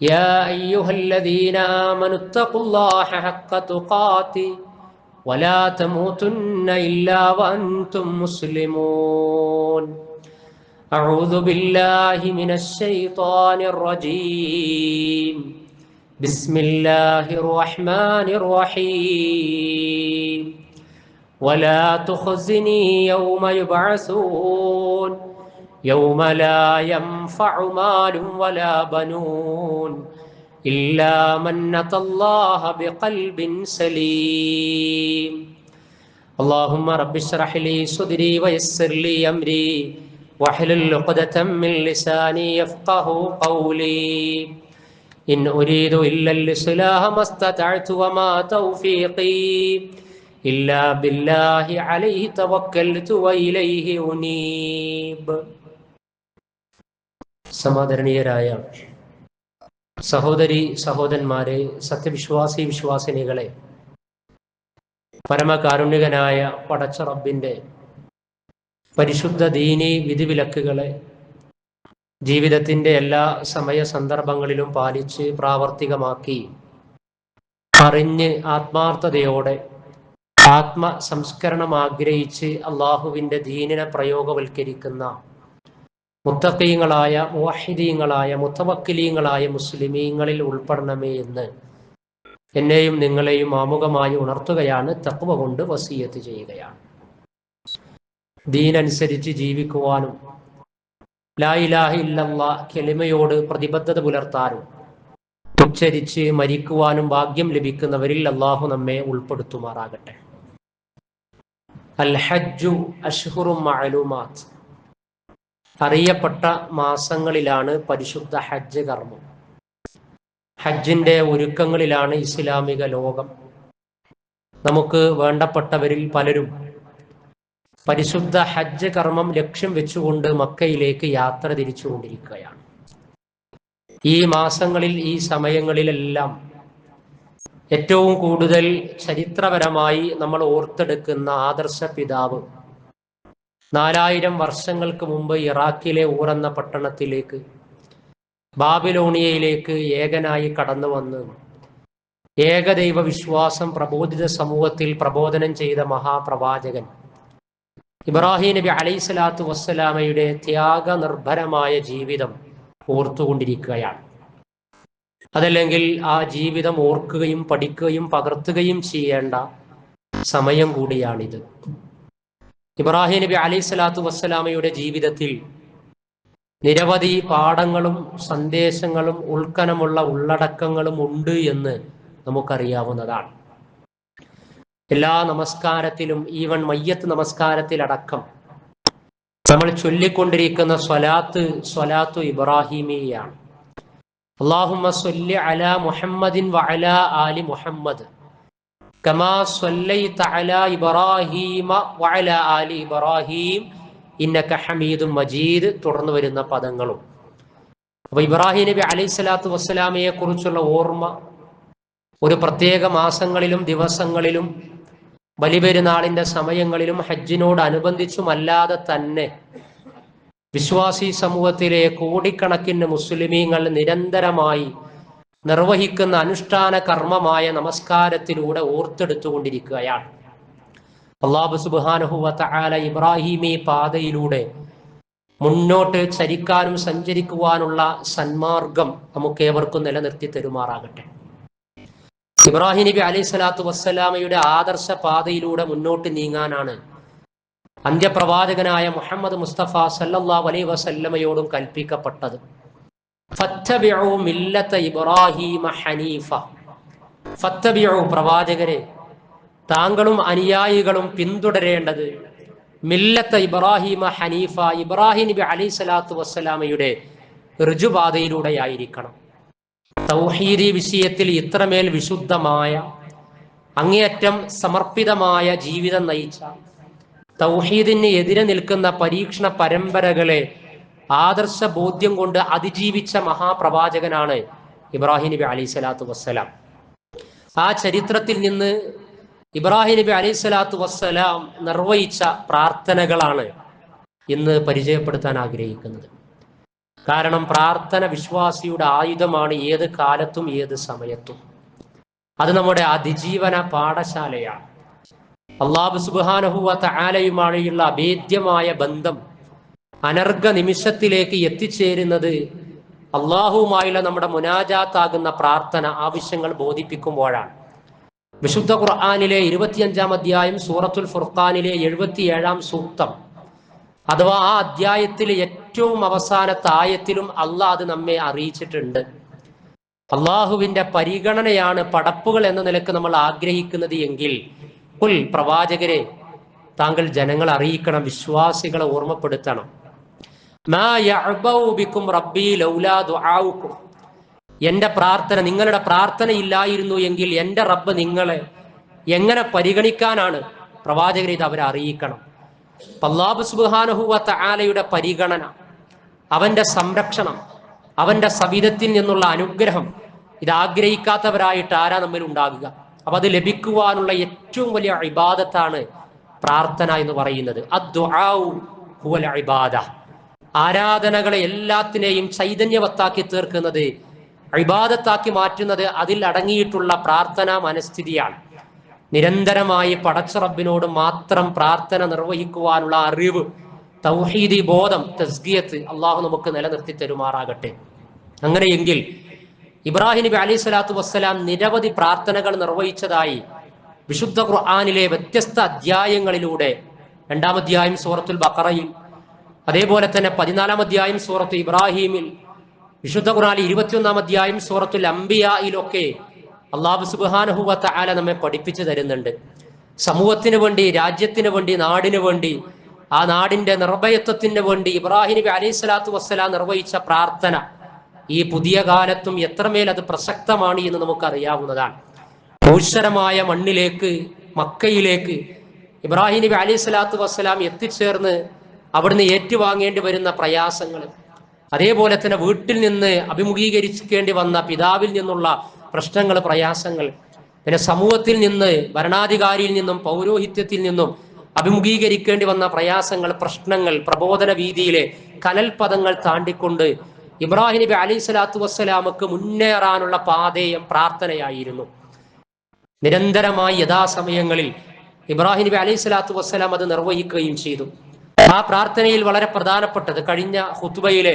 يا أيها الذين آمنوا اتقوا الله حق تقاته ولا تموتن إلا وأنتم مسلمون. أعوذ بالله من الشيطان الرجيم. بسم الله الرحمن الرحيم. ولا تخزني يوم يبعثون. يوم لا ينفع مال ولا بنون إلا من أتى الله بقلب سليم. اللهم رب اشرح لي صدري ويسر لي أمري واحلل عقدة من لساني يفقه قولي. إن أريد إلا الإصلاح ما استطعت وما توفيقي. إلا بالله عليه توكلت وإليه أنيب. സമാദരണീയരായ സഹോദരി സഹോദരന്മാരെ സത്യവിശ്വാസി വിശ്വാസിനികളെ പരമകാരുണ്യകനായ പടച്ച റബ്ബിന്റെ പരിശുദ്ധ ദീനി വിധിവിലക്കുകളെ ജീവിതത്തിന്റെ എല്ലാ സമയ സന്ദർഭങ്ങളിലും പാലിച്ച് പ്രാവർത്തികമാക്കി അറിഞ്ഞ് ആത്മാർത്ഥതയോടെ ആത്മ സംസ്കരണം ആഗ്രഹിച്ച് അള്ളാഹുവിന്റെ ദീനിനെ പ്രയോഗവൽക്കരിക്കുന്ന മുത്തക്കീങ്ങളായ മുവാഹിദീങ്ങളായ മുത്തവക്കിലീങ്ങളായ മുസ്ലിമീങ്ങളിൽ ഉൾപ്പെടണമേ എന്ന്. എന്നെയും നിങ്ങളെയും ആമുഖമായി ഉണർത്തുകയാണ് തക്വ കൊണ്ട് വസീയത്ത് ചെയ്യുകയാണ്. ദീനനുസരിച്ച് ജീവിക്കുവാനും ലായിലാഹി ഇല്ലല്ല കെളിമയോട് പ്രതിബദ്ധത പുലർത്താനും ഉച്ചരിച്ച് മരിക്കുവാനും ഭാഗ്യം ലഭിക്കുന്നവരിൽ അള്ളാഹു നമ്മെ ഉൾപ്പെടുത്തുമാറാകട്ടെ. അൽ ഹജ്ജു അഷ്ഹുറും അറിയപ്പെട്ട മാസങ്ങളിലാണ് പരിശുദ്ധ ഹജ്ജ് കർമ്മം. ഹജ്ജിന്റെ ഒരുക്കങ്ങളിലാണ് ഇസ്ലാമിക ലോകം. നമുക്ക് വേണ്ടപ്പെട്ടവരിൽ പലരും പരിശുദ്ധ ഹജ്ജ് കർമ്മം ലക്ഷ്യം വെച്ചുകൊണ്ട് മക്കയിലേക്ക് യാത്ര തിരിച്ചുകൊണ്ടിരിക്കുകയാണ്. ഈ മാസങ്ങളിൽ ഈ സമയങ്ങളിലെല്ലാം ഏറ്റവും കൂടുതൽ ചരിത്രപരമായി നമ്മൾ ഓർത്തെടുക്കുന്ന ആദർശ പിതാവ് നാലായിരം വർഷങ്ങൾക്ക് മുമ്പ് ഇറാഖിലെ ഊർ എന്ന പട്ടണത്തിലേക്ക് ബാബിലോണിയയിലേക്ക് ഏകനായി കടന്നു വന്ന് ഏകദൈവ വിശ്വാസം പ്രബോധിത സമൂഹത്തിൽ പ്രബോധനം ചെയ്ത മഹാപ്രവാചകൻ. ഇബ്രാഹിം നബി അലൈഹി സ്വലാത്തു വസ്സലാമയുടെ ത്യാഗനിർഭരമായ ജീവിതം ഓർത്തുകൊണ്ടിരിക്കുകയാണ്. അതല്ലെങ്കിൽ ആ ജീവിതം ഓർക്കുകയും പഠിക്കുകയും പകർത്തുകയും ചെയ്യേണ്ട സമയം കൂടിയാണിത്. ഇബ്രാഹിം നബി അലൈഹി സ്വലാത്തു വസ്സലാമയുടെ ജീവിതത്തിൽ നിരവധി പാഠങ്ങളും സന്ദേശങ്ങളും ഉൾക്കനമുള്ള ഉള്ളടക്കങ്ങളും ഉണ്ട് എന്ന് നമുക്കറിയാവുന്നതാണ്. എല്ലാ നമസ്കാരത്തിലും ഈവൻ മയ്യത്ത് നമസ്കാരത്തിലടക്കം നമ്മൾ ചൊല്ലിക്കൊണ്ടിരിക്കുന്ന സ്വലാത്ത് സ്വലാത്തു ഇബ്രാഹിമിയാണ് അള്ളാഹുമ്മ അല മുഹമ്മദിൻ വഅല ആലി മുഹമ്മദ്. കമാ സ്വല്ലൈത അല ഇബ്രാഹീമ വഅല ആലി ഇബ്രാഹീം ഇന്നക ഹമീദും മജീദ് തുടർന്ന് വരുന്ന പദങ്ങളും. അപ്പൊ ഇബ്രാഹിം നബി അലൈഹി സ്വലാത്തു വസ്സലാമയെ കുറിച്ചുള്ള ഓർമ്മ ഒരു പ്രത്യേക മാസങ്ങളിലും ദിവസങ്ങളിലും ബലിപെരുന്നാളിന്റെ സമയങ്ങളിലും ഹജ്ജിനോട് അനുബന്ധിച്ചുമല്ലാതെ തന്നെ വിശ്വാസി സമൂഹത്തിലെ കോടിക്കണക്കിന് മുസ്ലിമീങ്ങൾ നിരന്തരമായി നിർവഹിക്കുന്ന അനുഷ്ഠാന കർമ്മമായ നമസ്കാരത്തിലൂടെ ഓർത്തെടുത്തുകൊണ്ടിരിക്കുകയാണ്. അള്ളാഹു സുബാനുഹുവത്ത ആല ഇബ്രാഹിമി പാതയിലൂടെ മുന്നോട്ട് ചരിക്കാനും സഞ്ചരിക്കുവാനുള്ള സന്മാർഗം നമുക്ക് ഏവർക്കും നിലനിർത്തി തരുമാറാകട്ടെ. ഇബ്രാഹിം നബി അലൈഹി സ്വലാത്തു വസ്സലാമയുടെ ആദർശ പാതയിലൂടെ മുന്നോട്ട് നീങ്ങാനാണ് അന്ത്യപ്രവാചകനായ മുഹമ്മദ് മുസ്തഫ സല്ലല്ലാ അലൈ വസല്ലമയോടും കൽപ്പിക്കപ്പെട്ടത്. ഇബ്രാഹിമ ഹനീഫ. പ്രവാചകരെ താങ്കളും അനുയായികളും പിന്തുടരേണ്ടത് മില്ലത്ത ഇബ്രാഹിമ ഹനീഫ ഇബ്രാഹിം നബി അലി സ്വലാത്തു വസ്സലാമയുടെ ഋജുപാതയിലൂടെയായിരിക്കണം തൗഹീദി വിഷയത്തിൽ ഇത്രമേൽ വിശുദ്ധമായ അങ്ങേയറ്റം സമർപ്പിതമായ ജീവിതം നയിച്ച തൗഹീദിന് എതിരെ നിൽക്കുന്ന പരീക്ഷണ പരമ്പരകളെ ആദർശ ബോധ്യം കൊണ്ട് അതിജീവിച്ച മഹാപ്രവാചകനാണ് ഇബ്രാഹിം നബി അലൈഹി സ്വലാത്തു വസ്സലാം. ആ ചരിത്രത്തിൽ നിന്ന് ഇബ്രാഹിം നബി അലൈഹി സ്വലാത്തു വസ്സലാം നിർവഹിച്ച പ്രാർത്ഥനകളാണ് ഇന്ന് പരിചയപ്പെടുത്താൻ ആഗ്രഹിക്കുന്നത്. കാരണം പ്രാർത്ഥന വിശ്വാസിയുടെ ആയുധമാണ് ഏത് കാലത്തും ഏത് സമയത്തും. അത് നമ്മുടെ അതിജീവന പാഠശാലയാണ്. അള്ളാബ് സുബാനഹുവ ആലയുമായുള്ള അഭേദ്യമായ ബന്ധം അനർഘ നിമിഷത്തിലേക്ക് എത്തിച്ചേരുന്നത് അള്ളാഹുവുമായുള്ള നമ്മുടെ മുനാജാത്താകുന്ന പ്രാർത്ഥന ആവശ്യങ്ങൾ ബോധിപ്പിക്കുമ്പോഴാണ്. വിശുദ്ധ ഖുർആാനിലെ ഇരുപത്തിയഞ്ചാം അധ്യായം സൂറത്തുൽ ഫുർഖാനിലെ എഴുപത്തിയേഴാം സൂക്തം. അഥവാ ആ അധ്യായത്തിലെ ഏറ്റവും അവസാനത്തെ ആയത്തിലും അള്ളാഹ് അത് നമ്മെ അറിയിച്ചിട്ടുണ്ട്. അള്ളാഹുവിന്റെ പരിഗണനയാണ് പടപ്പുകൾ എന്ന നിലയ്ക്ക് നമ്മൾ ആഗ്രഹിക്കുന്നത് എങ്കിൽ കുൽ പ്രവാചകരെ താങ്കൾ ജനങ്ങളെ അറിയിക്കണം വിശ്വാസികളെ ഓർമ്മപ്പെടുത്തണം. എന്റെ പ്രാർത്ഥന നിങ്ങളുടെ പ്രാർത്ഥന ഇല്ലായിരുന്നു എങ്കിൽ എന്റെ റബ്ബ് നിങ്ങളെ എങ്ങനെ പരിഗണിക്കാനാണ്? പ്രവാചകരെ ഇത് അവരെ അറിയിക്കണം. പല്ലാബ് സുബ്ഹാനഹുവത്ത ആലയുടെ പരിഗണന അവന്റെ സംരക്ഷണം അവന്റെ സവിധത്തിൽ നിന്നുള്ള അനുഗ്രഹം ഇത് ആഗ്രഹിക്കാത്തവരായിട്ട് ആരാ നമ്മൾ ഉണ്ടാകുക? അപ്പൊ അത് ലഭിക്കുവാനുള്ള ഏറ്റവും വലിയ ഇബാദത്താണ് പ്രാർത്ഥന എന്ന് പറയുന്നത്. അദ്ദുആഉ ഹുവൽ ഇബാദ. ആരാധനകളെ എല്ലാത്തിനെയും ചൈതന്യവത്താക്കി തീർക്കുന്നത് അഭിബാധത്താക്കി മാറ്റുന്നത് അതിൽ അടങ്ങിയിട്ടുള്ള പ്രാർത്ഥന മനസ്ഥിതിയാണ്. നിരന്തരമായി പടച്ചറബിനോട് മാത്രം പ്രാർത്ഥന നിർവഹിക്കുവാനുള്ള അറിവ് തൗഹീദി ബോധം തസ്ഗിയത്ത് അള്ളാഹു നമുക്ക് നിലനിർത്തി തരുമാറാകട്ടെ. അങ്ങനെയെങ്കിൽ ഇബ്രാഹിം നബി അലൈഹി സ്വലാത്തു വസ്സലാം നിരവധി പ്രാർത്ഥനകൾ നിർവഹിച്ചതായി വിശുദ്ധ ഖുർആാനിലെ വ്യത്യസ്ത അധ്യായങ്ങളിലൂടെ രണ്ടാം അധ്യായം സൂറത്തുൽ ബക്കറയിൽ അതേപോലെ തന്നെ പതിനാലാം അധ്യായം സൂറത്ത് ഇബ്രാഹീമിൽ വിശുദ്ധ ഖുറാലി ഇരുപത്തിയൊന്നാം അധ്യായം സൂറത്തുൽ അംബിയയിലൊക്കെ അള്ളാഹു സുബാനഹുവത്ത ആല നമ്മെ പഠിപ്പിച്ചു തരുന്നുണ്ട്. സമൂഹത്തിന് വേണ്ടി രാജ്യത്തിന് വേണ്ടി നാടിന് വേണ്ടി ആ നാടിന്റെ നിർഭയത്വത്തിന് വേണ്ടി ഇബ്രാഹിം നബി അലൈഹി സ്വലാത്തു വസ്സലാം നിർവഹിച്ച പ്രാർത്ഥന ഈ പുതിയ കാലത്തും എത്രമേൽ അത് പ്രസക്തമാണ് എന്ന് നമുക്കറിയാവുന്നതാണ്. ഊശ്വരമായ മണ്ണിലേക്ക് മക്കയിലേക്ക് ഇബ്രാഹിം നബി അലൈഹി സ്വലാത്തു വസ്സലാം എത്തിച്ചേർന്ന് അവിടുന്ന് ഏറ്റുവാങ്ങേണ്ടി വരുന്ന പ്രയാസങ്ങൾ. അതേപോലെ തന്നെ വീട്ടിൽ നിന്ന് അഭിമുഖീകരിക്കേണ്ടി വന്ന പിതാവിൽ നിന്നുള്ള പ്രശ്നങ്ങൾ പ്രയാസങ്ങൾ. പിന്നെ സമൂഹത്തിൽ നിന്ന് ഭരണാധികാരിയിൽ നിന്നും പൗരോഹിത്യത്തിൽ നിന്നും അഭിമുഖീകരിക്കേണ്ടി വന്ന പ്രയാസങ്ങൾ പ്രശ്നങ്ങൾ പ്രബോധന വീതിയിലെ കലൽപദങ്ങൾ താണ്ടിക്കൊണ്ട് ഇബ്രാഹിം നബി അലൈഹി സ്വലാത്തു വസ്സലാമക്ക് മുന്നേറാനുള്ള പാതയം പ്രാർത്ഥനയായിരുന്നു. നിരന്തരമായി യഥാസമയങ്ങളിൽ ഇബ്രാഹിം നബി അലൈഹി സ്വലാത്തു വസ്സലാം അത് നിർവഹിക്കുകയും ചെയ്തു. ആ പ്രാർത്ഥനയിൽ വളരെ പ്രധാനപ്പെട്ടത് കഴിഞ്ഞ ഹുത്തുബയിലെ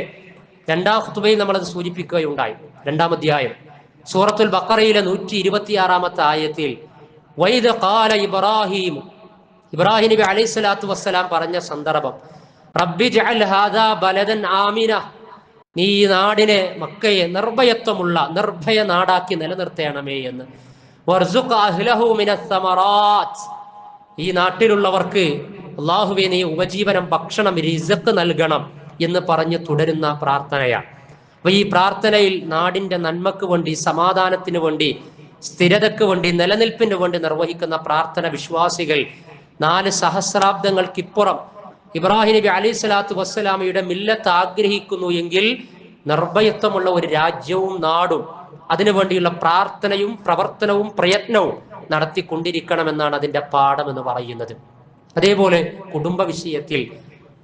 രണ്ടാം ഹുത്തുബയിൽ നമ്മളത് സൂചിപ്പിക്കുകയുണ്ടായി. രണ്ടാം അധ്യായം. സൂറത്തുൽ ബക്കറയിലെ നൂറ്റി ഇരുപത്തിയാറാമത്തെ ആയത്തിൽ വൈദ് കാല ഇബ്രാഹിം ഇബ്രാഹിം നബി അലൈഹി സ്വലാത്തു വസ്സലാം പറഞ്ഞ സന്ദർഭം റബ്ബി ബലദൻ ആമിന നീ ഈ നാടിനെ മക്കയെ നിർഭയത്വമുള്ള നിർഭയ നാടാക്കി നിലനിർത്തേണമേ എന്ന്. ഈ നാട്ടിലുള്ളവർക്ക് അള്ളാഹുവെ നീ ഉപജീവനം ഭക്ഷണം റിസക്ക് നൽകണം എന്ന് പറഞ്ഞ് തുടരുന്ന പ്രാർത്ഥനയാണ് അപ്പൊ ഈ പ്രാർത്ഥനയിൽ നാടിന്റെ നന്മക്ക് വേണ്ടി സമാധാനത്തിന് വേണ്ടി സ്ഥിരതയ്ക്ക് വേണ്ടി നിലനിൽപ്പിന് വേണ്ടി നിർവഹിക്കുന്ന പ്രാർത്ഥന വിശ്വാസികൾ നാല് സഹസ്രാബ്ദങ്ങൾക്കിപ്പുറം ഇബ്രാഹിം നബി അലൈഹി സ്വലാത്തു വസ്സലാമയുടെ മില്ലത്ത് ആഗ്രഹിക്കുന്നു എങ്കിൽ നിർഭയത്വമുള്ള ഒരു രാജ്യവും നാടും അതിനുവേണ്ടിയുള്ള പ്രാർത്ഥനയും പ്രവർത്തനവും പ്രയത്നവും നടത്തിക്കൊണ്ടിരിക്കണമെന്നാണ് അതിന്റെ പാഠം എന്ന് പറയുന്നത്. അതേപോലെ കുടുംബ വിഷയത്തിൽ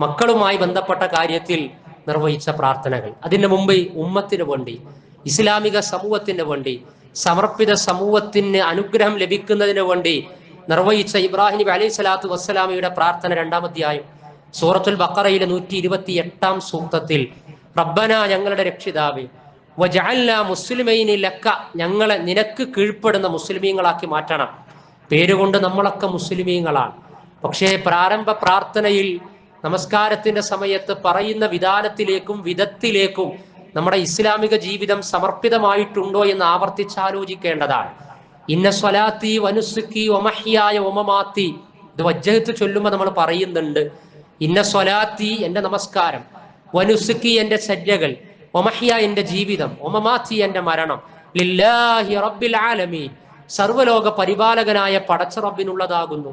മക്കളുമായി ബന്ധപ്പെട്ട കാര്യത്തിൽ നിർവഹിച്ച പ്രാർത്ഥനകൾ. അതിന് മുമ്പ് ഉമ്മത്തിന് വേണ്ടി ഇസ്ലാമിക സമൂഹത്തിന് വേണ്ടി സമർപ്പിത സമൂഹത്തിന് അനുഗ്രഹം ലഭിക്കുന്നതിന് വേണ്ടി നിർവഹിച്ച ഇബ്രാഹിം നബി അലൈഹി സ്വലാത്തു വസ്സലാമയുടെ പ്രാർത്ഥന രണ്ടാമധ്യായം സൂറത്തുൽ ബക്കറയിലെ നൂറ്റി ഇരുപത്തി എട്ടാം സൂക്തത്തിൽ റബ്ബന ഞങ്ങളുടെ രക്ഷിതാവ് മുസ്ലിമൈനി ലക്ക ഞങ്ങളെ നിനക്ക് കീഴ്പ്പെടുന്ന മുസ്ലിമീങ്ങളാക്കി മാറ്റണം. പേരുകൊണ്ട് നമ്മളൊക്കെ മുസ്ലിമീങ്ങളാണ്. പക്ഷേ പ്രാരംഭ പ്രാർത്ഥനയിൽ നമസ്കാരത്തിന്റെ സമയത്ത് പറയുന്ന വിധാനത്തിലേക്കും വിധത്തിലേക്കും നമ്മുടെ ഇസ്ലാമിക ജീവിതം സമർപ്പിതമായിട്ടുണ്ടോ എന്ന് ആവർത്തിച്ചാലോചിക്കേണ്ടതാണ്. ഇന്ന സ്വലാത്തി വനുസുക്കി ഒമഹിയായ ഒമമാത്തി ഇത് വജ്ജഹത്ത് ചൊല്ലുമ്പോൾ നമ്മൾ പറയുന്നുണ്ട്. ഇന്ന സ്വലാത്തി എന്റെ നമസ്കാരം. വനുസുക്കി എന്റെ സജ്ജകൾ. ഒമഹിയ എന്റെ ജീവിതം. ഒമമാത്തി എന്റെ മരണം. ലില്ലാഹി റബ്ബിൽ ആലമീൻ. സർവലോക പരിപാലകനായ പടച്ച റബ്ബിനുള്ളതാകുന്നു.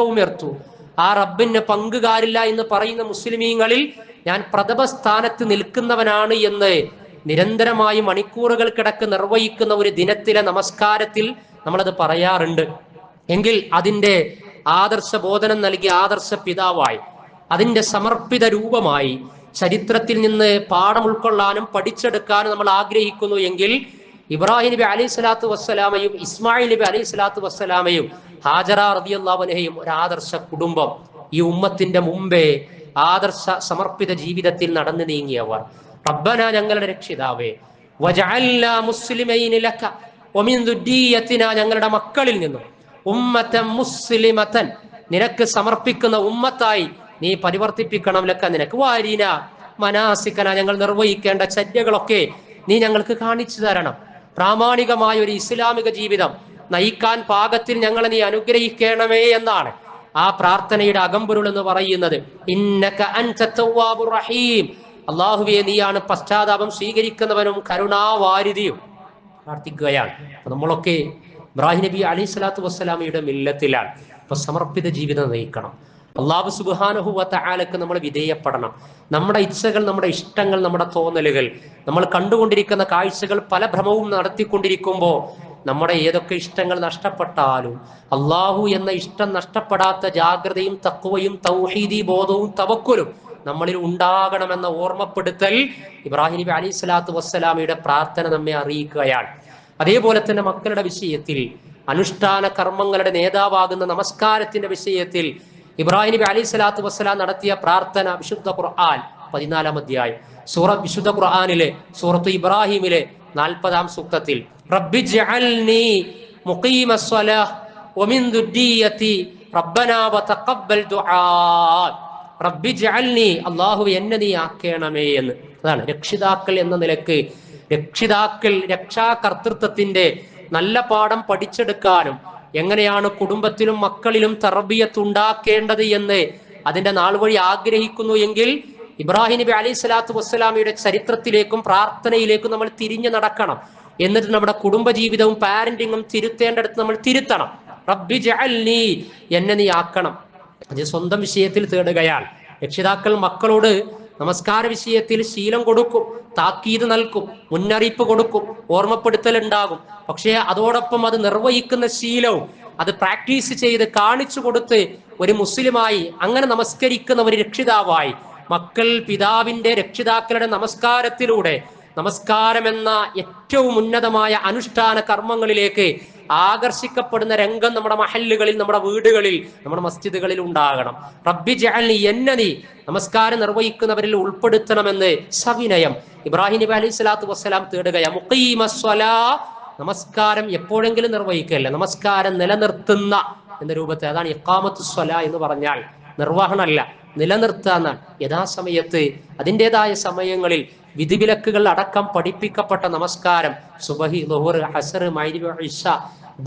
ഉമിർത്തു ആ റബ്ബിന് പങ്കുകാരില്ല എന്ന് പറയുന്ന മുസ്ലിമീങ്ങളിൽ ഞാൻ പ്രഥമ സ്ഥാനത്ത് നിൽക്കുന്നവനാണ് എന്ന് നിരന്തരമായി മണിക്കൂറുകൾ കിടക്ക് നിർവഹിക്കുന്ന ഒരു ദിനത്തിലെ നമസ്കാരത്തിൽ നമ്മളത് പറയാറുണ്ട്. എങ്കിൽ അതിന്റെ ആദർശ ബോധനം നൽകിയ ആദർശ പിതാവായി അതിന്റെ സമർപ്പിത രൂപമായി ചരിത്രത്തിൽ നിന്ന് പാഠം ഉൾക്കൊള്ളാനും പഠിച്ചെടുക്കാനും നമ്മൾ ആഗ്രഹിക്കുന്നു എങ്കിൽ ഇബ്രാഹിം നബി അലൈഹി സ്വലാത്തു വസ്സലാമയും ഇസ്മായിൽ നബി അലൈഹി സ്വലാത്തു വസ്സലാമയും ഹാജറ റതിയല്ലാവനെയും ഒരു ആദർശ കുടുംബം. ഈ ഉമ്മത്തിന്റെ മുമ്പേ ആദർശ സമർപ്പിത ജീവിതത്തിൽ നടന്നു നീങ്ങിയവർ. റബ്ബന ഞങ്ങളുടെ രക്ഷിതാവേ ഞങ്ങളുടെ മക്കളിൽ നിന്നും. ഉമ്മത്തൻ മുസ്ലിമത്തൻ നിനക്ക് സമർപ്പിക്കുന്ന ഉമ്മത്തായി നീ പരിവർത്തിപ്പിക്കണം ലക്ക നിനക്ക്. വാരീന മനാസിക്കന ഞങ്ങൾ നിർവഹിക്കേണ്ട ചര്യകളൊക്കെ നീ ഞങ്ങൾക്ക് കാണിച്ചു തരണം. പ്രാമാണികമായ ഒരു ഇസ്ലാമിക ജീവിതം നയിക്കാൻ പാകത്തിൽ ഞങ്ങളെ നീ അനുഗ്രഹിക്കണമേ എന്നാണ് ആ പ്രാർത്ഥനയുടെ അകമ്പൊരുൾ എന്ന് പറയുന്നത്. റഹീം. അള്ളാഹുവെ നീയാണ് പശ്ചാത്താപം സ്വീകരിക്കുന്നവനും കരുണാവാരിധിയും. പ്രാർത്ഥിക്കുകയാണ്. നമ്മളൊക്കെ ഇബ്രാഹിം നബി അലൈഹി സ്വലാത്തു വസ്സലാമയുടെ മില്ലത്തിലാണ്. അപ്പൊ സമർപ്പിത ജീവിതം നയിക്കണം. അള്ളാഹു സുബാനുഹുവത്ത ആലക്ക് നമ്മൾ വിധേയപ്പെടണം. നമ്മുടെ ഇച്ഛകൾ നമ്മുടെ ഇഷ്ടങ്ങൾ നമ്മുടെ തോന്നലുകൾ നമ്മൾ കണ്ടുകൊണ്ടിരിക്കുന്ന കാഴ്ചകൾ പല ഭ്രമവും നടത്തിക്കൊണ്ടിരിക്കുമ്പോൾ നമ്മുടെ ഏതൊക്കെ ഇഷ്ടങ്ങൾ നഷ്ടപ്പെട്ടാലും അള്ളാഹു എന്ന ഇഷ്ടം നഷ്ടപ്പെടാത്ത ജാഗ്രതയും തക്കുവയും തൗഹീദി ബോധവും തവക്കുലും നമ്മളിൽ ഉണ്ടാകണമെന്ന ഓർമ്മപ്പെടുത്തൽ ഇബ്രാഹിം അലി സ്വലാത്തു വസ്സലാമിയുടെ പ്രാർത്ഥന നമ്മെ അറിയിക്കുകയാണ്. അതേപോലെ തന്നെ മക്കളുടെ വിഷയത്തിൽ അനുഷ്ഠാന കർമ്മങ്ങളുടെ നേതാവാകുന്ന നമസ്കാരത്തിന്റെ വിഷയത്തിൽ ഇബ്രാഹിം നബി അലി സ്വലാത്തു വസ്സലാം നടത്തിയ പ്രാർത്ഥന വിശുദ്ധ ഖുർആൻ പതിനാലാം അധ്യായം. സൂറ വിശുദ്ധ ഖുർആാനിലെ സൂറത്ത് ഇബ്രാഹിമിലെ നാൽപ്പതാം സൂക്തത്തിൽ അല്ലാഹു എന്നെ നീ ആക്കേണമേ എന്ന്. അതാണ് രക്ഷിതാക്കൾ എന്ന നിലയ്ക്ക് രക്ഷിതാക്കൾ രക്ഷാകർത്തൃത്വത്തിന്റെ നല്ല പാഠം പഠിച്ചെടുക്കാനും എങ്ങനെയാണ് കുടുംബത്തിലും മക്കളിലും തർബിയത്ത് ഉണ്ടാക്കേണ്ടത് എന്ന് അതിന്റെ നാൾ വഴി ആഗ്രഹിക്കുന്നു എങ്കിൽ ഇബ്രാഹിം നബി അലൈഹി സ്വലാത്തു വസ്സലാമിയുടെ ചരിത്രത്തിലേക്കും പ്രാർത്ഥനയിലേക്കും നമ്മൾ തിരിഞ്ഞു നടക്കണം. എന്നിട്ട് നമ്മുടെ കുടുംബജീവിതവും പാരന്റിങ്ങും തിരുത്തേണ്ടടുത്ത് നമ്മൾ തിരുത്തണം. റബ്ബി ജഅൽനി എന്നെ നീ ആക്കണം. അത് സ്വന്തം വിഷയത്തിൽ തേടുകയാണ് രക്ഷിതാക്കൾ മക്കളോട് നമസ്കാര വിഷയത്തിൽ ശീലം കൊടുക്കും താക്കീത് നൽകും മുന്നറിയിപ്പ് കൊടുക്കും ഓർമ്മപ്പെടുത്തൽ ഉണ്ടാകും പക്ഷേ അതോടൊപ്പം അത് നിർവഹിക്കുന്ന ശീലവും അത് പ്രാക്ടീസ് ചെയ്ത് കാണിച്ചു കൊടുത്ത് ഒരു മുസ്ലിമായി അങ്ങനെ നമസ്കരിക്കുന്ന ഒരു രക്ഷിതാവായി. മക്കൾ പിതാവിന്റെ രക്ഷിതാക്കളുടെ നമസ്കാരത്തിലൂടെ നമസ്കാരം എന്ന ഏറ്റവും ഉന്നതമായ അനുഷ്ഠാന കർമ്മങ്ങളിലേക്ക് ആകർഷിക്കപ്പെടുന്ന രംഗം നമ്മുടെ മഹല്ലുകളിൽ നമ്മുടെ വീടുകളിൽ നമ്മുടെ മസ്ജിദുകളിൽ ഉണ്ടാകണം. റബ്ബി ജഅൽനി എന്നെ നീ നമസ്കാരം നിർവഹിക്കുന്നവരിൽ ഉൾപ്പെടുത്തണമെന്ന് സവിനയം. ഇബ്രാഹിം നബി അലൈഹി സ്വലാത്തു വസ്സലാം തേടുകയാണ് നമസ്കാരം എപ്പോഴെങ്കിലും നിർവഹിക്കുകയല്ല. നമസ്കാരം നിലനിർത്തുന്ന എന്ന രൂപത്തിൽ. അതാണ് ഇക്കാമത്ത് സ്വല എന്ന് പറഞ്ഞാൽ നിർവഹണമല്ല നിലനിർത്താന്നാണ് യഥാസമയത്ത് അതിന്റെതായ സമയങ്ങളിൽ വിധിവിലക്കുകൾ അടക്കം പഠിപ്പിക്കപ്പെട്ട നമസ്കാരം സുബഹി ലുഹുർ ഹസർ മൈരി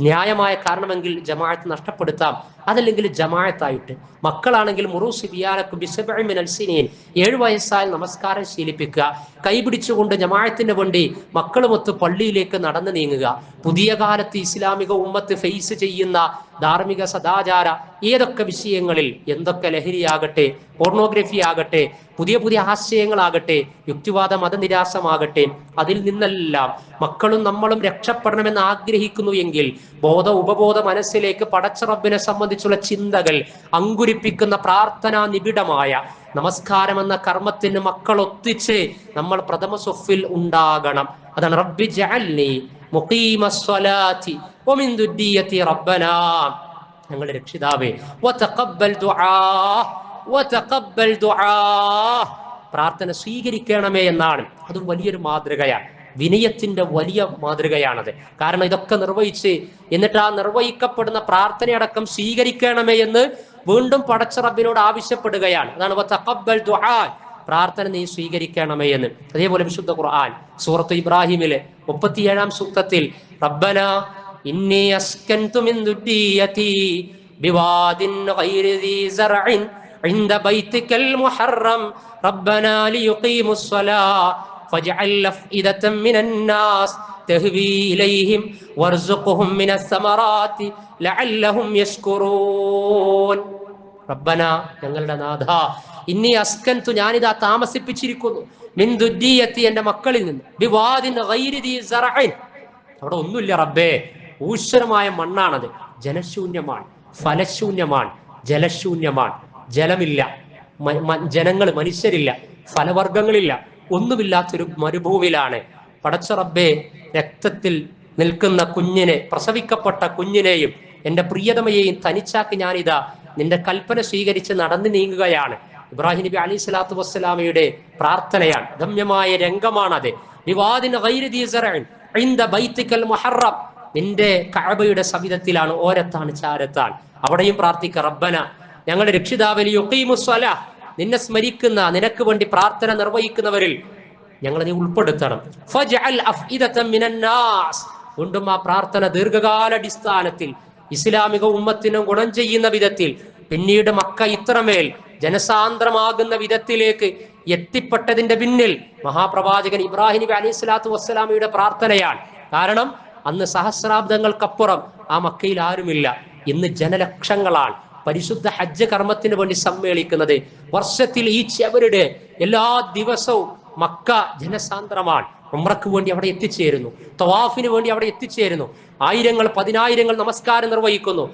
ന്യായമായ കാരണമെങ്കിൽ ജമാഅത്ത് നഷ്ടപ്പെടുത്താം. അതല്ലെങ്കിൽ ജമാഅത്തായിട്ട്. മക്കളാണെങ്കിൽ മുറൂസ് ബിയാനക്ക് ബിസബിൻ സിനീൻ. ഏഴു വയസ്സായ നമസ്കാരം ശീലിപ്പിക്കുക. കൈപിടിച്ചുകൊണ്ട് ജമാഅത്തിന് വേണ്ടി മക്കളുമൊത്ത് പള്ളിയിലേക്ക് നടന്നു നീങ്ങുക. പുതിയ കാലത്ത് ഇസ്ലാമിക ഉമ്മത്ത് ഫേസ് ചെയ്യുന്ന ധാർമ്മിക സദാചാര ഏതൊക്കെ വിഷയങ്ങളിൽ എന്തൊക്കെ ലഹരിയാകട്ടെ പോർണോഗ്രഫി ആകട്ടെ പുതിയ പുതിയ ആശയങ്ങളാകട്ടെ യുക്തിവാദ മതനിരാസമാകട്ടെ അതിൽ നിന്നെല്ലാം മക്കളും നമ്മളും രക്ഷപ്പെടണമെന്ന് ആഗ്രഹിക്കുന്നു എങ്കിൽ ബോധ ഉപബോധ മനസ്സിലേക്ക് പടച്ചറബിനെ സംബന്ധിച്ചുള്ള ചിന്തകൾ അങ്കുരിപ്പിക്കുന്ന പ്രാർത്ഥനാ നിബിഡമായ നമസ്കാരം എന്ന കർമ്മത്തിന് മക്കൾ ഒത്തിച്ച് നമ്മൾ പ്രഥമ സൊഫിൽ ഉണ്ടാകണം. അതാണ് റബ്ബി ജഅൽനി മുഖീമ റബ്ബനാ. ഞങ്ങളുടെ രക്ഷിതാവേ വതഖബ്ബൽ ദുആ വതഖബ്ബൽ ദുആ. പ്രാർത്ഥന സ്വീകരിക്കണമേ എന്നാണ്. അത് വലിയൊരു മാതൃകയാണ്. വിനയത്തിന്റെ വലിയ മാതൃകയാണത് കാരണം ഇതൊക്കെ നിർവഹിച്ച് എന്നിട്ട് ആ നിർവഹിക്കപ്പെടുന്ന പ്രാർത്ഥനയടക്കം സ്വീകരിക്കണമേ എന്ന് വീണ്ടും പടച്ച റബ്ബിനോട് ആവശ്യപ്പെടുകയാണ് അതാണ് വതഖബ്ബൽ ദുആ പ്രാർത്ഥന നീ സ്വീകരിക്കണമേ എന്ന് അതേപോലെ വിശുദ്ധ ഖുർആൻ സൂറത്ത് ഇബ്രാഹിമിലെ മുപ്പത്തിയേഴാം സൂക്തത്തിൽ റബ്ബന ഇന്നി അസ്കൻതു മിൻ ദുർരിയതി ബിവാദിൻ ഗൈരി ദീ സറഇൻ عند بيتك المحرم ربنا ليقيموا الصلاة فاجعل أفئدة من الناس تهوي إليهم وارزقهم من الثمرات لعلهم يشكرون റബ്ബന ഞങ്ങളുടെ നാഥ ഇന്നി അസ്കൻതു ഞാനിതാ താമസിപ്പിച്ചിരിക്കുന്നു മിന്ദുദ്ദീയത്തി എന്റെ മക്കളിൽ നിന്ന് ബിവാദിൻ ഗൈരി ദീ സറഇൻ. അവിടെ ഒന്നുമില്ല റബ്ബേ ഊശ്വരമായ മണ്ണാണത് ജനശൂന്യമാണ് ഫലശൂന്യമാണ് ജലശൂന്യമാണ് ജലമില്ല ജനങ്ങൾ മനുഷ്യരില്ല ഫലവർഗങ്ങളില്ല ഒന്നുമില്ലാത്തൊരു മരുഭൂമിയിലാണ്. പടച്ച റബ്ബേ രക്തത്തിൽ നിൽക്കുന്ന കുഞ്ഞിനെ പ്രസവിക്കപ്പെട്ട കുഞ്ഞിനെയും എന്റെ പ്രിയതമയെയും തനിച്ചാക്കി ഞാനിതാ നിന്റെ കൽപ്പന സ്വീകരിച്ച് നടന്നു നീങ്ങുകയാണ്. ഇബ്രാഹിം നബി അലി സ്വലാത്തു വസ്സലാമയുടെ പ്രാർത്ഥനയാണ്. ഗമ്യമായ രംഗമാണത്. നിന്റെ കഴബയുടെ സവിധത്തിലാണ് ഓരത്താണ് ചാരത്താണ് അവിടെയും പ്രാർത്ഥിക്ക റബ്ബന ഞങ്ങളുടെ രക്ഷിതാവലി നിന്നെ സ്മരിക്കുന്ന നിനക്ക് വേണ്ടി പ്രാർത്ഥന നിർവഹിക്കുന്നവരിൽ ഞങ്ങൾ നീ ഉൾപ്പെടുത്തണം. വീണ്ടും ആ പ്രാർത്ഥന ദീർഘകാലടിസ്ഥാനത്തിൽ ഇസ്ലാമിക ഉമ്മത്തിനും ഗുണം ചെയ്യുന്ന വിധത്തിൽ പിന്നീട് മക്ക ഇത്രമേൽ ജനസാന്ദ്രമാകുന്ന വിധത്തിലേക്ക് എത്തിപ്പെട്ടതിന്റെ പിന്നിൽ മഹാപ്രവാചകൻ ഇബ്രാഹിം നബി അലൈഹി സ്വലാത്തു വസ്സലാമിയുടെ പ്രാർത്ഥനയാണ്. കാരണം അന്ന് സഹസ്രാബ്ദങ്ങൾക്കപ്പുറം ആ മക്കയിൽ ആരുമില്ല. ഇന്ന് ജനലക്ഷങ്ങളാണ്. പരിശുദ്ധ ഹജ്ജ് കർമ്മത്തിന് വേണ്ടി സമ്മേളിക്കുന്നത്. വർഷത്തിൽ ഈ ചെവരുടെ എല്ലാ ദിവസവും മക്ക ജനസാന്ദ്രമാണ്. ഉമ്രക്ക് വേണ്ടി അവിടെ എത്തിച്ചേരുന്നു. തവാഫിന് വേണ്ടി അവിടെ എത്തിച്ചേരുന്നു. ആയിരങ്ങൾ പതിനായിരങ്ങൾ നമസ്കാരം നിർവഹിക്കുന്നു.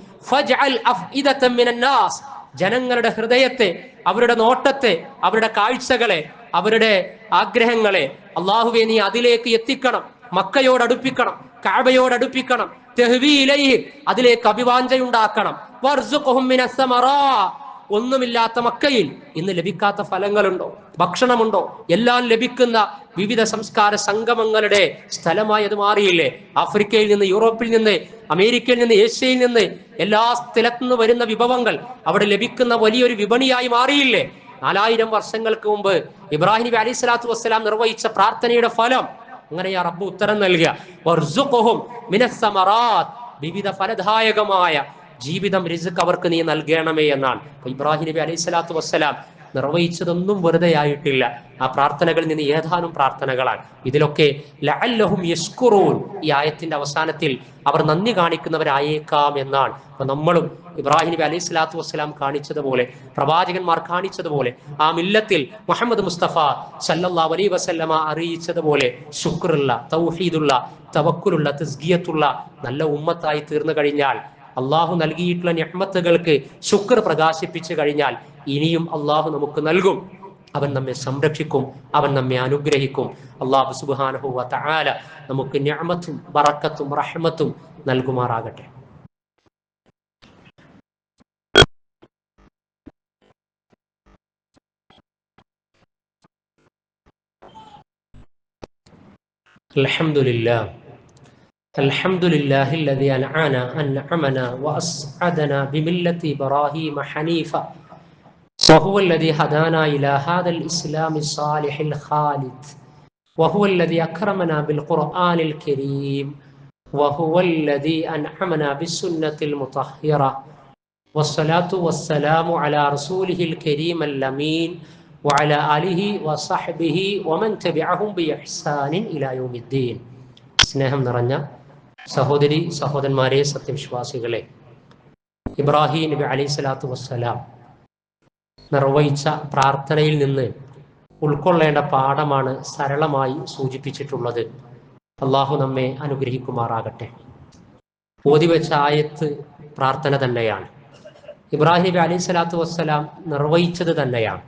ജനങ്ങളുടെ ഹൃദയത്തെ അവരുടെ നോട്ടത്തെ അവരുടെ കാഴ്ചകളെ അവരുടെ ആഗ്രഹങ്ങളെ അള്ളാഹുവെ നീ അതിലേക്ക് എത്തിക്കണം. മക്കയോട് അടുപ്പിക്കണം കാബയോട് അടുപ്പിക്കണം തെഹ്വീലൈഹി അതിലേക്ക് അഭിവാഞ്ചയുണ്ടാക്കണം. ഒന്നുമില്ലാത്ത മക്കയിൽ ഇന്ന് ലഭിക്കാത്ത ഫലങ്ങളുണ്ടോ? ഭക്ഷണമുണ്ടോ? എല്ലാം ലഭിക്കുന്ന വിവിധ സംസ്കാര സംഗമങ്ങളുടെ സ്ഥലമായി അത് മാറിയില്ലേ? ആഫ്രിക്കയിൽ നിന്ന് യൂറോപ്പിൽ നിന്ന് അമേരിക്കയിൽ നിന്ന് ഏഷ്യയിൽ നിന്ന് എല്ലാ സ്ഥലത്തു നിന്ന് വരുന്ന വിഭവങ്ങൾ അവിടെ ലഭിക്കുന്ന വലിയൊരു വിപണിയായി മാറിയില്ലേ? നാലായിരം വർഷങ്ങൾക്ക് മുമ്പ് ഇബ്രാഹിം നബി അലൈഹി സ്വലാത്തു വസ്സലാം നിർവഹിച്ച പ്രാർത്ഥനയുടെ ഫലം അങ്ങനെ ആ റബ്ബ് ഉത്തരം നൽകുക. വിവിധ ഫലദായകമായ ജീവിതം റിസുക്ക് അവർക്ക് നീ നൽകണമേ എന്നാണ്. ഇബ്രാഹിം നബി അലൈഹി സ്വലാത്തു വസ്സലാം നിർവഹിച്ചതൊന്നും വെറുതെ ആയിട്ടില്ല. ആ പ്രാർത്ഥനകളിൽ നിന്ന് ഏതാനും പ്രാർത്ഥനകളാണ്. ഇതിലൊക്കെ ലഅല്ലഹും യഷ്കുറൂൻ ഈ ആയത്തിന്റെ അവസാനത്തിൽ അവർ നന്ദി കാണിക്കുന്നവരായേക്കാം എന്നാണ്. അപ്പൊ നമ്മളും ഇബ്രാഹിം നബി അലൈഹി സ്വലാത്തു വസ്സലാം കാണിച്ചതുപോലെ പ്രവാചകന്മാർ കാണിച്ചതുപോലെ ആ മില്ലത്തിൽ മുഹമ്മദ് മുസ്തഫ സല്ലാ അലൈഹി വസല്ലമ അറിയിച്ചതുപോലെ ശുക്റുള്ള തൗഹീദുള്ള തവക്കുലുള്ള തസ്ഗിയത്തുള്ള നല്ല ഉമ്മത്തായി തീർന്നു കഴിഞ്ഞാൽ അള്ളാഹു നൽകിയിട്ടുള്ള ഞഹ്മത്തുകൾക്ക് ശുക്ർ പ്രകാശിപ്പിച്ചു കഴിഞ്ഞാൽ ഇനിയും അള്ളാഹു നമുക്ക് നൽകും. അവൻ നമ്മെ സംരക്ഷിക്കും അവൻ നമ്മെ അനുഗ്രഹിക്കും. അള്ളാഹു സുബാനഹുവ തആല നമുക്ക് ഞാമത്തും ബറക്കത്തും റഹ്മത്തും നൽകുമാറാകട്ടെ. അൽഹംദുലില്ലാ الحمد لله الذي أنعانا أنعمنا وأسعدنا بملة إبراهيم حنيفا وهو الذي هدانا إلى هذا الإسلام الصالح الخالد وهو الذي أكرمنا بالقرآن الكريم وهو الذي أنعمنا بالسنة المطهرة والصلاة والسلام على رسوله الكريم اللمين وعلى آله وصحبه ومن تبعهم بإحسان إلى يوم الدين സ്നേഹം നിറഞ്ഞ സഹോദരി സഹോദരന്മാരെ സത്യവിശ്വാസികളെ. ഇബ്രാഹിം നബി അലൈഹി സ്വലാത്തു വസ്സലാം നിർവഹിച്ച പ്രാർത്ഥനയിൽ നിന്ന് ഉൾക്കൊള്ളേണ്ട പാഠമാണ് സരളമായി സൂചിപ്പിച്ചിട്ടുള്ളത്. അള്ളാഹു നമ്മെ അനുഗ്രഹിക്കുമാറാകട്ടെ. ഓതിവെച്ച ആയത്ത് പ്രാർത്ഥന തന്നെയാണ്. ഇബ്രാഹിം നബി അലൈഹി സ്വലാത്തു വസ്സലാം നിർവഹിച്ചത് തന്നെയാണ്.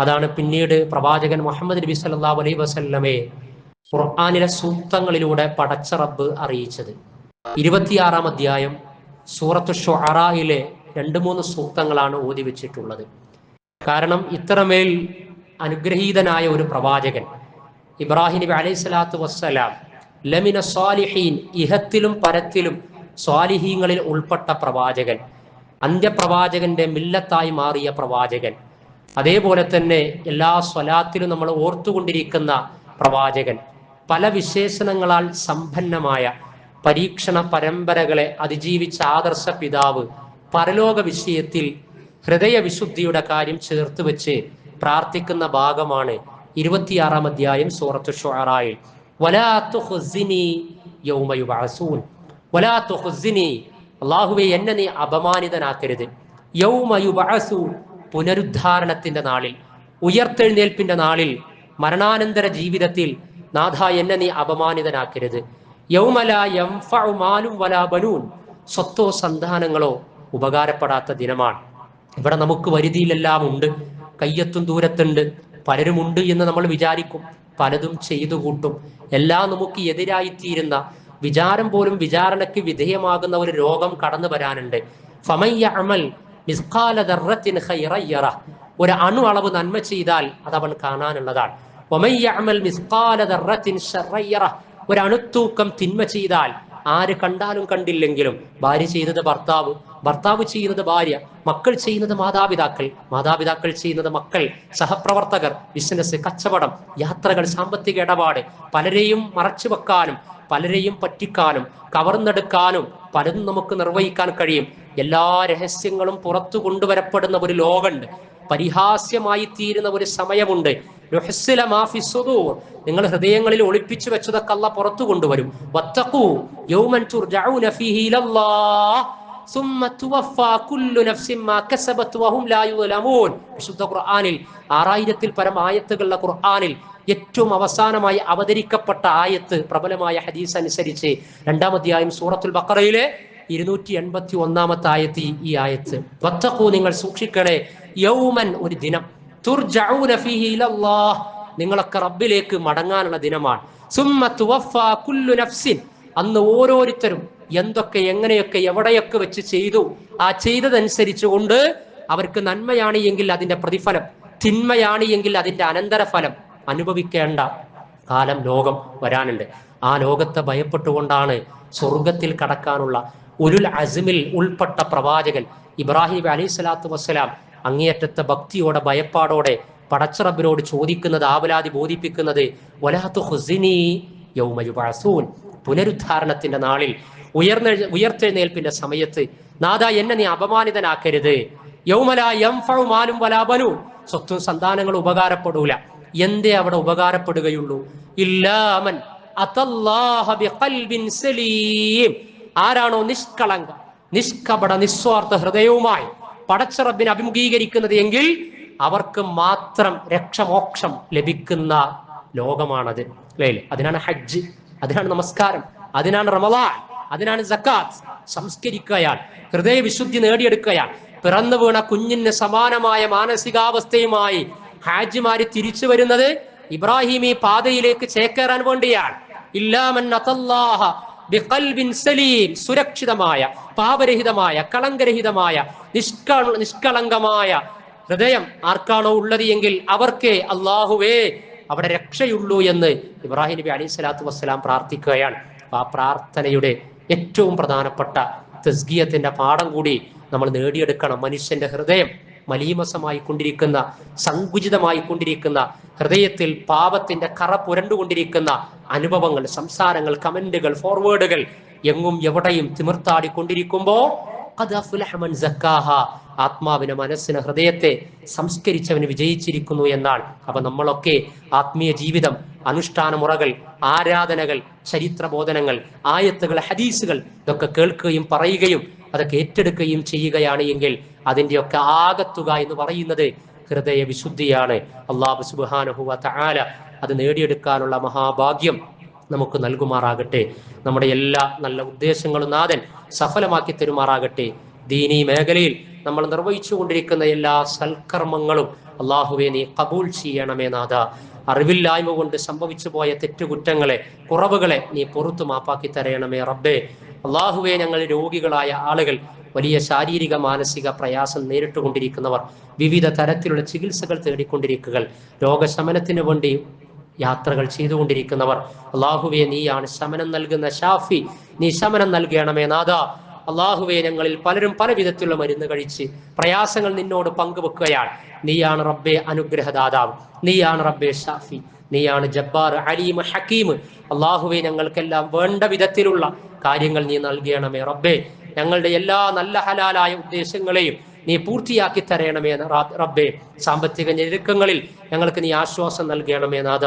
അതാണ് പിന്നീട് പ്രവാചകൻ മുഹമ്മദ് നബി സല്ലാ അലൈഹി വസല്ലമയെ ഖുർആാനിലെ സൂക്തങ്ങളിലൂടെ പടച്ച റബ്ബ് അറിയിച്ചത്. ഇരുപത്തിയാറാം അധ്യായം സൂറത്ത് ഷുഅറയിലെ രണ്ട് മൂന്ന് സൂക്തങ്ങളാണ് ഓതി വെച്ചിട്ടുള്ളത്. കാരണം ഇത്രമേൽ അനുഗ്രഹീതനായ ഒരു പ്രവാചകൻ ഇബ്രാഹിം നബി അലൈഹി സ്വലാത്തു വസ്സലാം ലമിന സ്വാലിഹീൻ ഇഹത്തിലും പരത്തിലും സ്വാലിഹീങ്ങളിൽ ഉൾപ്പെട്ട പ്രവാചകൻ അന്ത്യപ്രവാചകന്റെ മില്ലത്തായി മാറിയ പ്രവാചകൻ അതേപോലെ തന്നെ എല്ലാ സ്വലാത്തിലും നമ്മൾ ഓർത്തുകൊണ്ടിരിക്കുന്ന പ്രവാചകൻ പല വിശേഷണങ്ങളാൽ സമ്പന്നമായ പരീക്ഷണ പരമ്പരകളെ അതിജീവിച്ച ആദർശ പിതാവ് പരലോക വിഷയത്തിൽ ഹൃദയവിശുദ്ധിയുടെ കാര്യം ചേർത്ത് വെച്ച് പ്രാർത്ഥിക്കുന്ന ഭാഗമാണ് ഇരുപത്തിയാറാം അധ്യായം സൂറത്ത് ഷുഅറായിൽ. അള്ളാഹുവെ എന്നെ നീ അപമാനിതനാക്കരുത്. യൗമ യുബഅസൂൻ. പുനരുദ്ധാരണത്തിന്റെ നാളിൽ. ഉയർത്തെഴുന്നേൽപ്പിന്റെ നാളിൽ. മരണാനന്തര ജീവിതത്തിൽ. നാഥ എന്നെ നീ അപമാനിതനാക്കരുത്. യൗമല യംഫഉ മാലും വലാ ബനൂൻ. സ്വത്തോ സന്താനങ്ങളോ ഉപകാരപ്പെടാത്ത ദിനമാണ്. ഇവിടെ നമുക്ക് വരുതിയിലെല്ലാം ഉണ്ട്. കയ്യത്തും ദൂരത്തുണ്ട്. പലരുമുണ്ട് എന്ന് നമ്മൾ വിചാരിക്കും. പലതും ചെയ്തു കൂട്ടും. എല്ലാം നമുക്ക് എതിരായിത്തീരുന്ന വിചാരം പോലും വിചാരണയ്ക്ക് വിധേയമാകുന്ന ഒരു രോഗം കടന്നു വരാനുണ്ട്. ഫമയ്യ അമൽ ഒരു അണു അളവ് നന്മ ചെയ്താൽ അത് അവൻ കാണാനുള്ളതാണ്. വമയ്യ അമൽ മിസ്കാല ദർറത്തിൻ ശർറൻ യറ. ഒരു തിന്മ ചെയ്താൽ ആര് കണ്ടാലും കണ്ടില്ലെങ്കിലും ഭാര്യ ചെയ്തത് ഭർത്താവ് ഭർത്താവ് ചെയ്യുന്നത് ഭാര്യ മക്കൾ ചെയ്യുന്നത് മാതാപിതാക്കൾ മാതാപിതാക്കൾ ചെയ്യുന്നത് മക്കൾ സഹപ്രവർത്തകർ ബിസിനസ് കച്ചവടം യാത്രകൾ സാമ്പത്തിക ഇടപാട് പലരെയും മറച്ചു വെക്കാനും പലരെയും പറ്റിക്കാനും കവർന്നെടുക്കാനും പലതും നമുക്ക് നിർവഹിക്കാൻ കഴിയും എല്ലാ രഹസ്യങ്ങളും പുറത്തു കൊണ്ടുവരപ്പെടുന്ന ഒരു ലോകമുണ്ട് പരിഹാസ്യമായി തീരുന്ന ഒരു സമയമുണ്ട്. നിങ്ങൾ ഹൃദയങ്ങളിൽ ഒളിപ്പിച്ചു വെച്ചതൊക്കെ അല്ല പുറത്തു കൊണ്ടുവരും. വിശുദ്ധ ആറായിരത്തിൽ പരം ആയത്തുകളുടെ ഖുർആാനിൽ ഏറ്റവും അവസാനമായി അവതരിക്കപ്പെട്ട ആയത്ത് പ്രബലമായ ഹദീസ് അനുസരിച്ച് രണ്ടാമധ്യായം സൂറത്തുൽ ബഖറയിലെ ഇരുന്നൂറ്റി എൺപത്തി ഒന്നാമത്തെ ആയത്തി ഈ- ആയത്ത്. വത്തക്കൂ നിങ്ങൾ സൂക്ഷിക്കണേ. യൗമൻ ഒരു ദിനം. നിങ്ങളൊക്കെ റബ്ബിലേക്ക് മടങ്ങാനുള്ള ദിനമാണ്. നഫ്സിൻ. അന്ന് ഓരോരുത്തരും എന്തൊക്കെ എങ്ങനെയൊക്കെ എവിടെയൊക്കെ വെച്ച് ചെയ്തു. ആ ചെയ്തതനുസരിച്ച് കൊണ്ട് അവർക്ക് നന്മയാണ് എങ്കിൽ അതിന്റെ പ്രതിഫലം. തിന്മയാണ് എങ്കിൽ അതിന്റെ അനന്തരഫലം. അനുഭവിക്കേണ്ട കാലം ലോകം വരാനുണ്ട്. ആ ലോകത്തെ ഭയപ്പെട്ടുകൊണ്ടാണ് സ്വർഗത്തിൽ കടക്കാനുള്ള ഉരുൽ അസിമിൽ ഉൾപ്പെട്ട പ്രവാചകൻ ഇബ്രാഹിം അലി സ്വലാത്തു വസ്സലാം അങ്ങേയറ്റത്തെ ഭക്തിയോടെ ഭയപ്പാടോടെ പടച്ചറബിനോട് ചോദിക്കുന്നത് ആവലാതി ബോധിപ്പിക്കുന്നത് പുനരുദ്ധാരണത്തിന്റെ നാളിൽ ഉയർന്ന ഉയർത്തെഴുന്നേൽപ്പിന്റെ സമയത്ത് നാദ എന്നെ നീ അപമാനിതനാക്കരുത്. യൗമല മാലും വലാബനു സ്വത്തും സന്താനങ്ങളും ഉപകാരപ്പെടൂല. എന്തേ അവിടെ ഉപകാരപ്പെടുകയുള്ളൂ? ഇല്ലാമൻ അതല്ലാഹ ബിഖൽബിൻ സലീം. ആരാണോ നിഷ്കളങ്ക നിഷ്കപട നിസ്വാർത്ഥ ഹൃദയവുമായി പടച്ചറബിനെ അഭിമുഖീകരിക്കുന്നത് എങ്കിൽ അവർക്ക് മാത്രം രക്ഷമോക്ഷം ലഭിക്കുന്ന ലോകമാണത്. അല്ലേ അതിനാണ് ഹജ്ജ് അതിനാണ് നമസ്കാരം അതിനാണ് റമദാൻ അതിനാണ് സക്കാത്ത്. സംസ്കരിക്കുകയാൽ ഹൃദയവിശുദ്ധി നേടിയെടുക്കുകയാൽ പിറന്നു വീണ കുഞ്ഞിന് സമാനമായ മാനസികാവസ്ഥയുമായി ഹാജിമാര് തിരിച്ചു വരുന്നത് ഇബ്രാഹിമി പാതയിലേക്ക് ചേക്കേറാൻ വേണ്ടിയാണ്. ഇല്ലാമൻ സലീം സുരക്ഷിതമായ പാപരഹിതമായ കളങ്കരഹിതമായ നിഷ്ക നിഷ്കളങ്കമായ ഹൃദയം ആർക്കാണോ ഉള്ളത് എങ്കിൽ അവർക്ക് അള്ളാഹുവേ അവിടെ രക്ഷയുള്ളൂ എന്ന് ഇബ്രാഹിം നബി അലൈഹി സ്വലാത്തു വസ്സലാം പ്രാർത്ഥിക്കുകയാണ്. ആ പ്രാർത്ഥനയുടെ ഏറ്റവും പ്രധാനപ്പെട്ട തസ്ഗീയത്തിന്റെ പാഠം കൂടി നമ്മൾ നേടിയെടുക്കണം. മനുഷ്യന്റെ ഹൃദയം മലീമസമായി കൊണ്ടിരിക്കുന്ന സങ്കുചിതമായി കൊണ്ടിരിക്കുന്ന ഹൃദയത്തിൽ പാപത്തിന്റെ കറ പുരണ്ടുകൊണ്ടിരിക്കുന്ന അനുഭവങ്ങൾ സംസാരങ്ങൾ കമന്റുകൾ ഫോർവേഡുകൾ എങ്ങും എവിടെയും തിമിർത്താടിക്കൊണ്ടിരിക്കുമ്പോ. ആത്മാവിനെ മനസ്സിനെ ഹൃദയത്തെ സംസ്കരിച്ചവന് വിജയിച്ചിരിക്കുന്നു എന്നാണ് അപ്പൊ നമ്മളൊക്കെ ആത്മീയ ജീവിതം അനുഷ്ഠാന മുറകൾ ആരാധനകൾ ചരിത്ര ബോധനങ്ങൾ ആയത്തുകൾ ഹദീസുകൾ ഇതൊക്കെ കേൾക്കുകയും പറയുകയും അതൊക്കെ ഏറ്റെടുക്കുകയും ചെയ്യുകയാണ് എങ്കിൽ അതിന്റെയൊക്കെ ആകത്തുക എന്ന് പറയുന്നത് ഹൃദയ വിശുദ്ധിയാണ്. അള്ളാഹു സുബാനഹുവ തആല അത് നേടിയെടുക്കാനുള്ള മഹാഭാഗ്യം നമുക്ക് നൽകുമാറാകട്ടെ. നമ്മുടെ എല്ലാ നല്ല ഉദ്ദേശങ്ങളും നാഥൻ സഫലമാക്കി തരുമാറാകട്ടെ. ദീനീ മേഖലയിൽ നമ്മൾ നിർവഹിച്ചു കൊണ്ടിരിക്കുന്ന എല്ലാ സൽക്കർമ്മങ്ങളും അള്ളാഹുവെ നീ കബൂൾ ചെയ്യണമേ നാഥ. അറിവില്ലായ്മ കൊണ്ട് സംഭവിച്ചു പോയ തെറ്റുകുറ്റങ്ങളെ കുറവുകളെ നീ പുറത്തു മാപ്പാക്കി തരയണമേ റബ്ബേ. അള്ളാഹുവെ ഞങ്ങൾ രോഗികളായ ആളുകൾ വലിയ ശാരീരിക മാനസിക പ്രയാസം നേരിട്ടുകൊണ്ടിരിക്കുന്നവർ വിവിധ തരത്തിലുള്ള ചികിത്സകൾ തേടിക്കൊണ്ടിരിക്കുക രോഗശമനത്തിന് വേണ്ടി യാത്രകൾ ചെയ്തുകൊണ്ടിരിക്കുന്നവർ. അള്ളാഹുവെ നീയാണ് ശമനം നൽകുന്ന ഷാഫി. നീ ശമനം നൽകണമേ നാഥ. അള്ളാഹുവെ ഞങ്ങളിൽ പലരും പല വിധത്തിലുള്ള മരുന്ന് കഴിച്ച് പ്രയാസങ്ങൾ നിന്നോട് പങ്കുവെക്കുകയാണ്. നീയാണ് റബ്ബെ അനുഗ്രഹദാതാവ്. നീയാണ് റബ്ബെ ഷാഫി. നീയാണ് ജബ്ബാർ അലീം ഹക്കീം. അള്ളാഹുവെ ഞങ്ങൾക്കെല്ലാം വേണ്ട വിധത്തിലുള്ള കാര്യങ്ങൾ നീ നൽകണമേ റബ്ബേ. ഞങ്ങളുടെ എല്ലാ നല്ല ഹലാലായ ഉദ്ദേശങ്ങളെയും നീ പൂർത്തിയാക്കി തരണമേ റബ്ബേ. സാമ്പത്തിക ഞെരുക്കങ്ങളിൽ ഞങ്ങൾക്ക് നീ ആശ്വാസം നൽകണമേ നാഥ.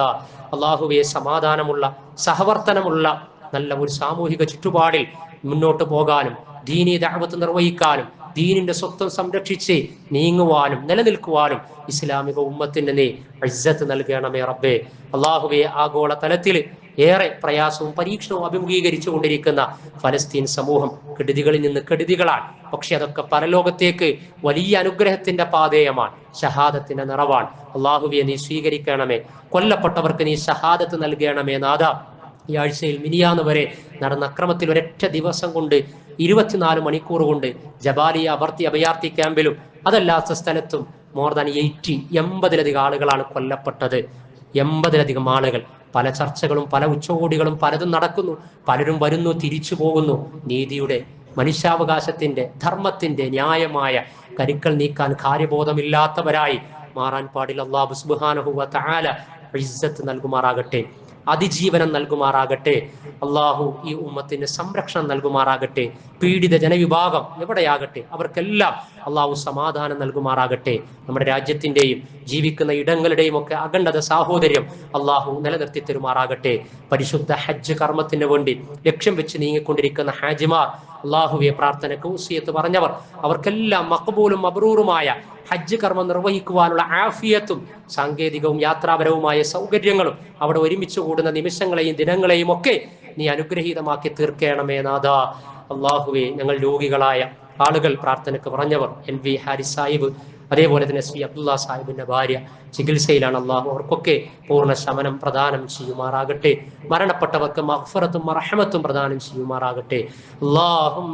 അള്ളാഹുവെ സമാധാനമുള്ള സഹവർത്തനമുള്ള നല്ല ഒരു സാമൂഹിക ചുറ്റുപാടിൽ മുന്നോട്ട് പോകാനും ദീനീ ദഅവത്ത് നിർവഹിക്കാനും ദീനിന്റെ സ്വത്വം സംരക്ഷിച്ച് നീങ്ങുവാനും നിലനിൽക്കുവാനും ഇസ്ലാമിക ഉമ്മത്തിന് നീ അജ്ജത്ത് നൽകണമേ റബ്ബേ. അള്ളാഹുവെ ആഗോള തലത്തിൽ ഏറെ പ്രയാസവും പരീക്ഷണവും അഭിമുഖീകരിച്ചു കൊണ്ടിരിക്കുന്ന ഫലസ്തീൻ സമൂഹം കെടുതികളിൽ നിന്ന് കെടുതികളാണ്. പക്ഷെ അതൊക്കെ പരലോകത്തേക്ക് വലിയ അനുഗ്രഹത്തിന്റെ പാതേയമാണ് ഷഹാദത്തിന്റെ നിറവാണ്. അള്ളാഹുവിയെ നീ സ്വീകരിക്കണമേ. കൊല്ലപ്പെട്ടവർക്ക് നീ ഷഹാദത്ത് നൽകണമേ നാഥ. ഈ ആഴ്ചയിൽ മിനിയാന്ന് വരെ നടന്ന അക്രമത്തിൽ ഒരൊറ്റ ദിവസം കൊണ്ട് ഇരുപത്തിനാല് മണിക്കൂർ കൊണ്ട് ജബാലിയ അഭർത്തി അഭയാർത്ഥി ക്യാമ്പിലും അതല്ലാത്ത സ്ഥലത്തും മോർ ദാൻ എയ്റ്റി എൺപതിലധികം ആളുകളാണ് കൊല്ലപ്പെട്ടത്. എൺപതിലധികം ആളുകൾ. പല ചർച്ചകളും പല ഉച്ചകോടികളും പലതും നടക്കുന്നു. പലരും വരുന്നു തിരിച്ചു പോകുന്നു. നീതിയുടെ മനുഷ്യാവകാശത്തിന്റെ ധർമ്മത്തിന്റെ ന്യായമായ കരുക്കൾ നീക്കാൻ കാര്യബോധമില്ലാത്തവരായി മാറാൻ പാടില്ല. അള്ളാഹു സുബ്ഹാനഹു വ തആല ഇസ്സത്ത് നൽകുമാറാകട്ടെ. അതിജീവനം നൽകുമാറാകട്ടെ. അള്ളാഹു ഈ ഉമ്മത്തിന് സംരക്ഷണം നൽകുമാറാകട്ടെ. പീഡിത ജനവിഭാഗം എവിടെയാകട്ടെ? അവർക്കെല്ലാം അള്ളാഹു സമാധാനം നൽകുമാറാകട്ടെ. നമ്മുടെ രാജ്യത്തിന്റെയും ജീവിക്കുന്ന ഇടങ്ങളുടെയും ഒക്കെ അഖണ്ഡത സാഹോദര്യം അള്ളാഹു നിലനിർത്തി തരുമാറാകട്ടെ. പരിശുദ്ധ ഹജ്ജ് കർമ്മത്തിന് വേണ്ടി ലക്ഷ്യം വെച്ച് നീങ്ങിക്കൊണ്ടിരിക്കുന്ന ഹാജിമാർ അള്ളാഹുവെ പ്രാർത്ഥനക്ക് ഊസിയത്ത് പറഞ്ഞവർ അവർക്കെല്ലാം മക്ബൂലും മബ്രൂറുമായ ഹജ്ജ് കർമ്മം നിർവഹിക്കുവാനുള്ള ആഫിയത്തും സാങ്കേതികവും യാത്രാപരവുമായ സൗകര്യങ്ങളും അവിടെ ഒരുമിച്ച് കൂടുന്ന നിമിഷങ്ങളെയും ദിനങ്ങളെയും ഒക്കെ നീ അനുഗ്രഹീതമാക്കി തീർക്കേണമേ നാഥ. അള്ളാഹുവെ ഞങ്ങൾ രോഗികളായ ആളുകൾ പ്രാർത്ഥനക്ക് പറഞ്ഞവർ എൻ വി ഹാരിസ് സാഹിബ് അതേപോലെ തന്നെ ശ്രീ അബ്ദുള്ള സാഹിബിന്റെ ഭാര്യ ചികിത്സയിലാണ് അള്ളാഹു അവർക്കൊക്കെ പൂർണ ശമനം പ്രദാനം ചെയ്യുമാറാകട്ടെ. മരണപ്പെട്ടവർക്ക് മഹ്ഫറത്തും മറഹമത്തും പ്രദാനം ചെയ്യുമാറാകട്ടെ. അള്ളാഹും